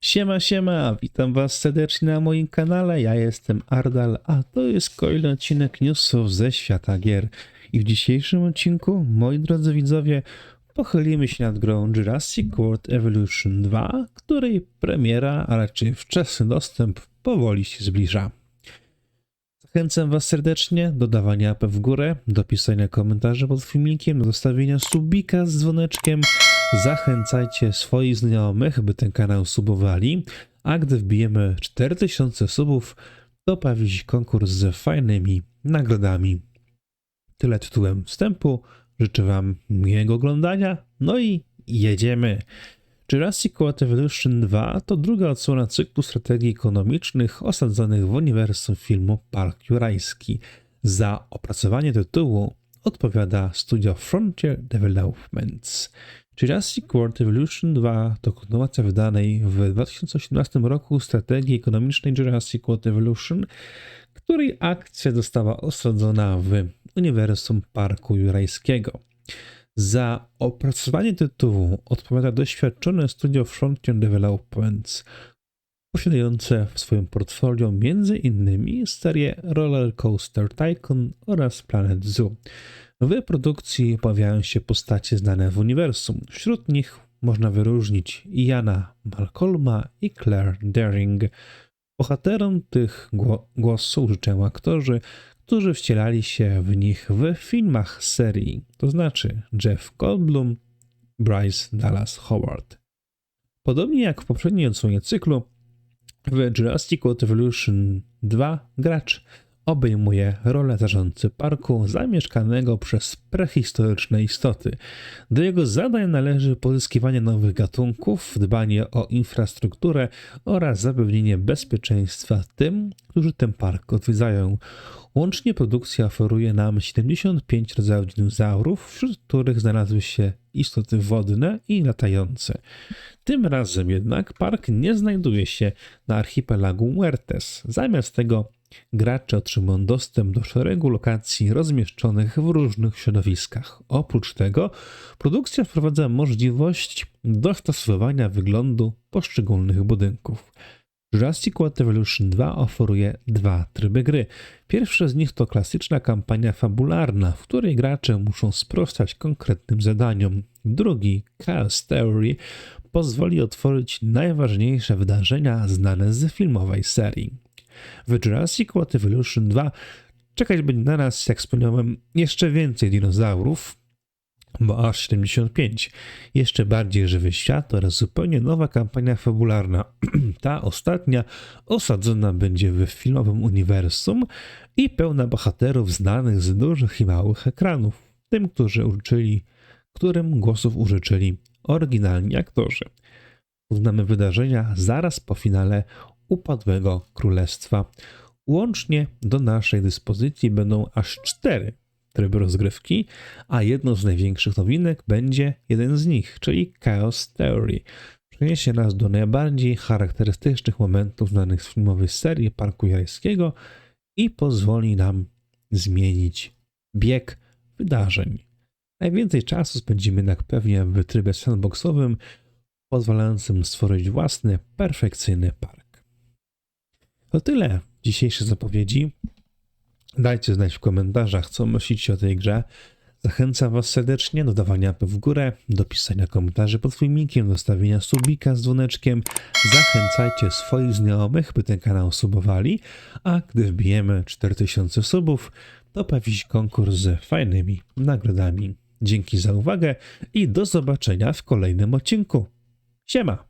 Siema, siema, witam was serdecznie na moim kanale, ja jestem Ardal, a to jest kolejny odcinek newsów ze świata gier. I w dzisiejszym odcinku, moi drodzy widzowie, pochylimy się nad grą Jurassic World Evolution 2, której premiera, a raczej wczesny dostęp powoli się zbliża. Zachęcam Was serdecznie do dawania łapy w górę, do pisania komentarzy pod filmikiem, do zostawienia subika z dzwoneczkiem. Zachęcajcie swoich znajomych, by ten kanał subowali, a gdy wbijemy 4000 subów, to pojawi się konkurs z fajnymi nagrodami. Tyle tytułem wstępu. Życzę Wam miłego oglądania, no i jedziemy. Jurassic World Evolution 2 to druga odsłona cyklu strategii ekonomicznych osadzonych w uniwersum filmu Park Jurajski. Za opracowanie tytułu odpowiada studio Frontier Developments. Jurassic World Evolution 2 to kontynuacja wydanej w 2018 roku strategii ekonomicznej Jurassic World Evolution, której akcja została osadzona w uniwersum Parku Jurajskiego. Za opracowanie tytułu odpowiada doświadczone studio Frontier Developments, posiadające w swoim portfolio m.in. serię Roller Coaster Tycoon oraz Planet Zoo. W produkcji pojawiają się postacie znane w uniwersum. Wśród nich można wyróżnić Iana Malcolma i Claire Daring. Bohaterom tych głosów życzę aktorzy, którzy wcielali się w nich w filmach serii, to znaczy Jeff Goldblum, Bryce Dallas Howard. Podobnie jak w poprzedniej odsłonie cyklu, w Jurassic World Evolution 2 gracz obejmuje rolę zarządcy parku zamieszkanego przez prehistoryczne istoty. Do jego zadań należy pozyskiwanie nowych gatunków, dbanie o infrastrukturę oraz zapewnienie bezpieczeństwa tym, którzy ten park odwiedzają. Łącznie produkcja oferuje nam 75 rodzajów dinozaurów, wśród których znalazły się istoty wodne i latające. Tym razem jednak park nie znajduje się na archipelagu Muertes. Zamiast tego gracze otrzymują dostęp do szeregu lokacji rozmieszczonych w różnych środowiskach. Oprócz tego produkcja wprowadza możliwość dostosowania wyglądu poszczególnych budynków. Jurassic World Evolution 2 oferuje dwa tryby gry. Pierwszy z nich to klasyczna kampania fabularna, w której gracze muszą sprostać konkretnym zadaniom. Drugi, Chaos Theory, pozwoli otworzyć najważniejsze wydarzenia znane z filmowej serii. W Jurassic World Evolution 2 czekać będzie na nas, jak wspomniałem, jeszcze więcej dinozaurów, bo aż 75. Jeszcze bardziej żywy świat oraz zupełnie nowa kampania fabularna. Ta ostatnia osadzona będzie w filmowym uniwersum i pełna bohaterów znanych z dużych i małych ekranów. Tym, którzy użyczyli, którym głosów użyczyli oryginalni aktorzy. Uznamy wydarzenia zaraz po finale Upadłego Królestwa. Łącznie do naszej dyspozycji będą aż cztery tryby rozgrywki, a jedną z największych nowinek będzie jeden z nich, czyli Chaos Theory. Przeniesie nas do najbardziej charakterystycznych momentów znanych z filmowej serii Parku Jajskiego i pozwoli nam zmienić bieg wydarzeń. Najwięcej czasu spędzimy jednak pewnie w trybie sandboxowym, pozwalającym stworzyć własny, perfekcyjny park. To tyle dzisiejszej zapowiedzi. Dajcie znać w komentarzach, co myślicie o tej grze. Zachęcam Was serdecznie do dawania w górę, do pisania komentarzy pod filmikiem, do stawienia subika z dzwoneczkiem. Zachęcajcie swoich znajomych, by ten kanał subowali, a gdy wbijemy 4000 subów, to się konkurs z fajnymi nagrodami. Dzięki za uwagę i do zobaczenia w kolejnym odcinku. Siema!